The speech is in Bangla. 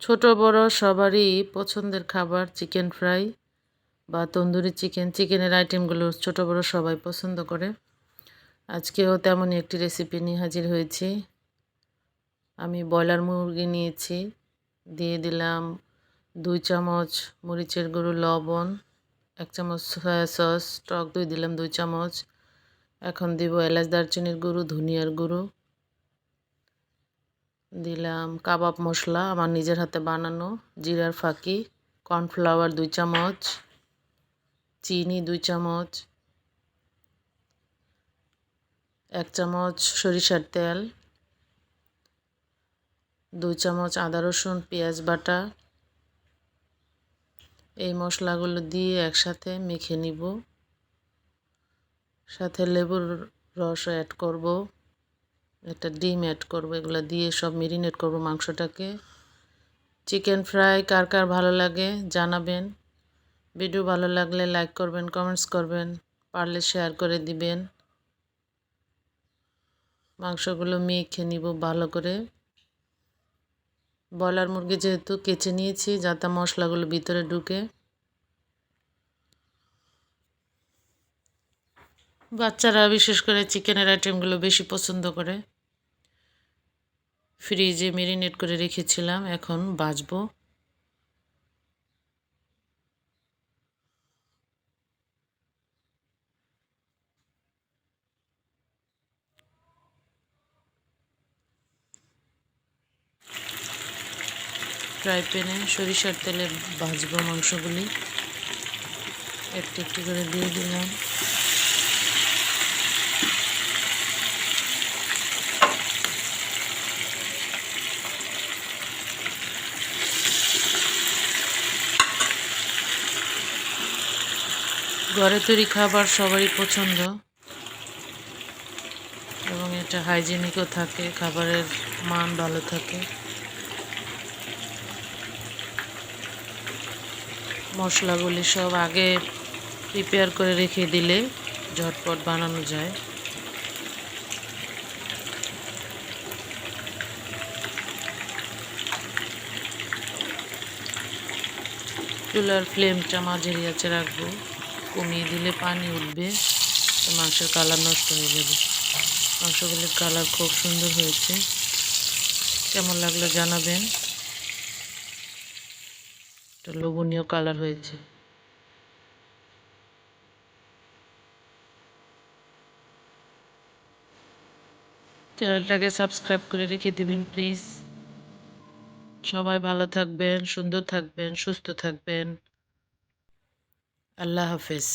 ছোট বড় সবারই পছন্দের খাবার চিকেন ফ্রাই বা তন্দুরি চিকেন। চিকেনের আইটেমগুলো ছোট বড় সবাই পছন্দ করে। আজকেও তেমনই একটি রেসিপি নিয়ে হাজির হয়েছি। আমি ব্রয়লার মুরগি নিয়েছি, দিয়ে দিলাম দুই চামচ মরিচের গুঁড়ো লবণ, এক চামচ সয়া সস, টক দই দিলাম দুই চামচ। এখন দিব এলাচ, দারচিনির গুঁড়ো, ধনিয়ার গুঁড়ো। দিলাম কাবাব মশলা আমার নিজের হাতে বানানো, জিরার ফাঁকি, কর্নফ্লাওয়ার দুই চামচ, চিনি দুই চামচ, এক চামচ সরিষার তেল, দুই চামচ আদা রসুন, পেঁয়াজ বাটা। এই মশলাগুলো দিয়ে একসাথে মেখে নিব। সাথে লেবুর রস অ্যাড করব। একটা ডিম অ্যাড করব, এগুলো দিয়ে সব মেরিনেট করব মাংসটাকে। চিকেন ফ্রাই কার কার ভালো লাগে জানাবেন। ভিডিও ভালো লাগলে লাইক করবেন কমেন্টস করবেন, পারলে শেয়ার করে দিবেন। মাংসগুলো মেখে নিব ভালো করে। ব্রয়লার মুরগি যেহেতু কেচে নিয়েছি, যাতে মশলাগুলো ভিতরে ঢুকে। বাচ্চারা বিশেষ করে চিকেনের আইটেমগুলো বেশি পছন্দ করে। ফ্রিজে মেরিনেট করে রেখেছিলাম, এখন বাজবো। ফ্রাই প্যানে সরিষার তেলে ভাজবো মাংসগুলি। একটু একটু করে দিয়ে দিলাম। ঘরে তৈরি খাবার সবারই পছন্দ। এবং এটা হাইজেনিকও থাকে, খাবারের মান ভালো থাকে। মশলাগুলি সব আগে প্রিপেয়ার করে রেখে দিলে ঝটপট বানানো যায়। চুলার ফ্লেমটা মাঝারি আছে রাখব। কমিয়ে দিলে পানি উঠবে মাংসের কালার নষ্ট হয়ে যাবে। মাংসগুলির কালার খুব সুন্দর হয়েছে। কেমন লাগল জানাবেন। একটা লোভনীয় কালার হয়েছে। চ্যানেলটাকে সাবস্ক্রাইব করে রেখে দেবেন প্লিজ সবাই ভালো থাকবেন, সুন্দর থাকবেন, সুস্থ থাকবেন। আল্লাহ হাফেজ।